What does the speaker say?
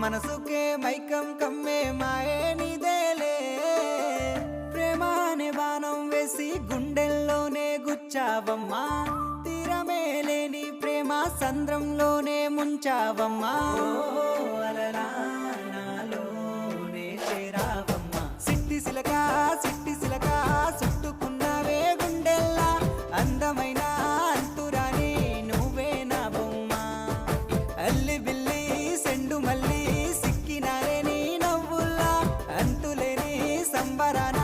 మనసుకే మైకం కమ్మే మాయే నీదేలే. ప్రేమ అనే బాణం వేసి గుండెల్లోనే గుచ్చావమ్మా. తీరమే లేని ప్రేమ సంద్రంలోనే ముంచావమ్మా. ఓ, చేరావమ్మా సిట్టి సిలక సిట్టి సిలకా sembarana